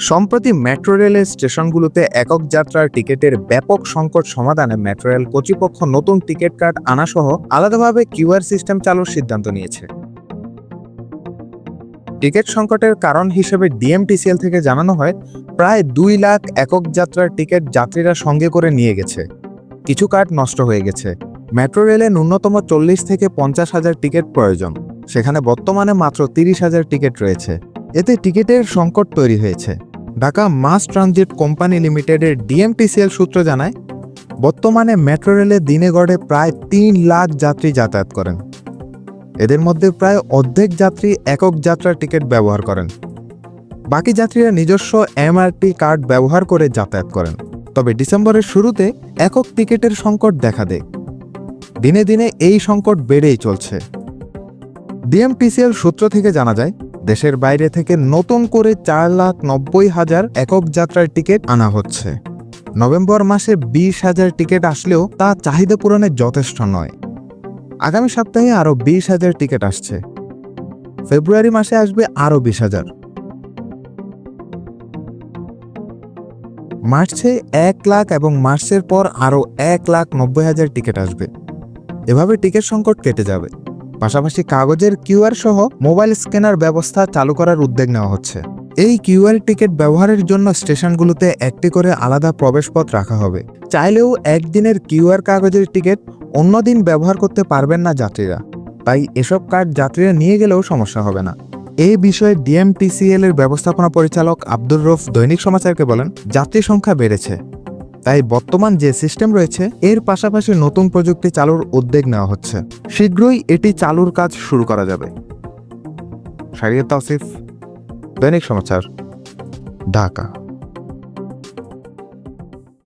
সম্প্রতি মেট্রো রেলের স্টেশনগুলোতে একক যাত্রার টিকিটের ব্যাপক সংকট সমাধানে মেট্রো রেল কর্তৃপক্ষ নতুন টিকিট কার্ড আনাসহ আলাদাভাবে কিউআর সিস্টেম চালুর সিদ্ধান্ত নিয়েছে। টিকিট সংকটের কারণ হিসেবে ডিএমটিসিএল থেকে জানানো হয়, প্রায় দুই লাখ একক যাত্রার টিকিট যাত্রীরা সঙ্গে করে নিয়ে গেছে। কিছু কার্ড নষ্ট হয়ে গেছে। মেট্রো রেলে ন্যূনতম চল্লিশ থেকে পঞ্চাশ হাজার টিকিট প্রয়োজন। সেখানে বর্তমানে মাত্র তিরিশ হাজার টিকিট রয়েছে। এতে টিকিটের সংকট তৈরি হয়েছে। ঢাকা মাস ট্রানজিট কোম্পানি লিমিটেডের ডিএমটিসিএল সূত্র জানায়, বর্তমানে মেট্রো রেলে দিনে গড়ে প্রায় তিন লাখ যাত্রী যাতায়াত করেন। এদের মধ্যে প্রায় অর্ধেক যাত্রী একক যাত্রার টিকিট ব্যবহার করেন। বাকি যাত্রীরা নিজস্ব এমআরটি কার্ড ব্যবহার করে যাতায়াত করেন। তবে ডিসেম্বরের শুরুতে একক টিকিটের সংকট দেখা দেয়। দিনে দিনে এই সংকট বেড়েই চলছে। ডিএমটিসিএল সূত্র থেকে জানা যায় দেশের বাইরে থেকে নতুন করে চার লাখ নব্বই হাজার একক যাত্রার টিকিট আনা হচ্ছে। নভেম্বর মাসে বিশ হাজার টিকিট আসলেও তা চাহিদা পূরণে যথেষ্ট নয়। আগামী সপ্তাহে আরও বিশ হাজার টিকিট আসছে। ফেব্রুয়ারি মাসে আসবে আরও বিশ হাজার। মার্চে এক লাখ এবং মার্চের পর আরও এক লাখ নব্বই হাজার টিকিট আসবে। এভাবে টিকিট সংকট কেটে যাবে। পাশাপাশি কাগজের কিউআর সহ মোবাইল স্ক্যানার ব্যবস্থা চালু করার উদ্যোগ নেওয়া হচ্ছে। এই কিউআর টিকিট ব্যবহারের জন্য স্টেশনগুলোতে একটি করে আলাদা প্রবেশপথ রাখা হবে। চাইলেও একদিনের কিউআর কাগজের টিকিট অন্যদিন ব্যবহার করতে পারবেন না যাত্রীরা। তাই এসব কার্ড যাত্রীরা নিয়ে গেলেও সমস্যা হবে না। এ বিষয়ে ডিএমটিসিএল এর ব্যবস্থাপনা পরিচালক আব্দুর রফ দৈনিক সমাচারকে বলেন যাত্রী সংখ্যা বেড়েছে। তাই বর্তমান যে সিস্টেম রয়েছে, এর পাশাপাশি নতুন প্রযুক্তি চালুর উদ্যোগ নেওয়া হচ্ছে। শীঘ্রই এটি চালুর কাজ শুরু করা যাবে। শারিয়া তাসিফ দৈনিক সমাচার, ঢাকা।